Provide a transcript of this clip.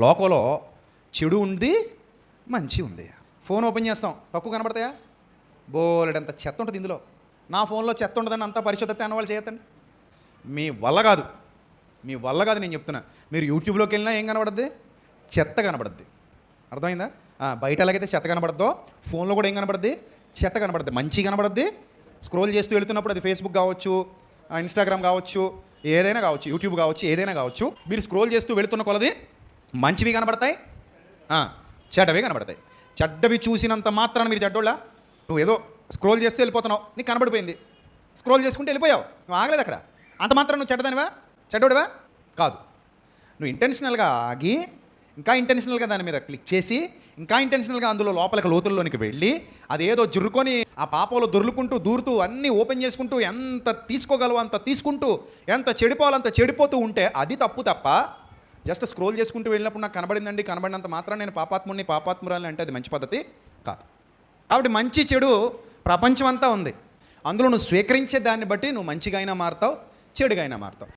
లోకంలో చెడు ఉంది మంచి ఉంది. ఫోన్ ఓపెన్ చేస్తాం. తక్కువ కనబడతాయా? బోలెడంత చెత్త ఉంటుంది ఇందులో. నా ఫోన్లో చెత్త ఉండదని అంత పరిశుద్ధత అన్న వాళ్ళు చేయొద్దండి. మీ వల్ల కాదు. మీ వల్ల కాదు నేను చెప్తున్నా. మీరు యూట్యూబ్లోకి వెళ్ళినా ఏం కనబడద్ది? చెత్త కనబడద్ది. అర్థమైందా? బయట ఎలాగైతే చెత్త కనబడద్దో ఫోన్లో కూడా ఏం కనబడద్ది? చెత్త కనబడద్ది. మంచి కనబడద్ది. స్క్రోల్ చేస్తూ వెళ్తున్నప్పుడు అది ఫేస్బుక్ కావచ్చు ఇన్స్టాగ్రామ్ కావచ్చు ఏదైనా కావచ్చు యూట్యూబ్ కావచ్చు ఏదైనా కావచ్చు. మీరు స్క్రోల్ చేస్తూ వెళుతున్న కొలది మంచివి కనబడతాయి? చెడ్డవి కనబడతాయి. చెడ్డవి చూసినంత మాత్రాన మీరు చెడ్డోళ్ళ? నువ్వు ఏదో స్క్రోల్ చేస్తే వెళ్ళిపోతున్నావు. నీకు కనబడిపోయింది. స్క్రోల్ చేసుకుంటే వెళ్ళిపోయావు. నువ్వు ఆగలేదు అక్కడ. అంత మాత్రం నువ్వు చెడ్డదానివా? చెడ్డోడివా? కాదు. నువ్వు ఇంటెన్షనల్గా ఆగి ఇంకా ఇంటెన్షనల్గా దాని మీద క్లిక్ చేసి ఇంకా ఇంటెన్షనల్గా అందులో లోపలికి లోతుల్లోనికి వెళ్ళి అదేదో జురుకొని ఆ పాపంలో దొర్లుకుంటూ దూరుతూ అన్నీ ఓపెన్ చేసుకుంటూ ఎంత తీసుకోగలవో అంత తీసుకుంటూ ఎంత చెడిపోవాలంత చెడిపోతూ ఉంటే అది తప్పు తప్ప జస్ట్ స్క్రోల్ చేసుకుంటూ వెళ్ళినప్పుడు నాకు కనబడిందండి. కనబడినంత మాత్రం నేను పాపాత్ముడిని పాపాత్మురాలని అంటే అది మంచి పద్ధతి కాదు. కాబట్టి మంచి చెడు ప్రపంచం అంతా ఉంది. అందులో నువ్వు స్వీకరించే దాన్ని బట్టి నువ్వు మంచిగా అయినా మారుతావు చెడుగా అయినా మారుతావు.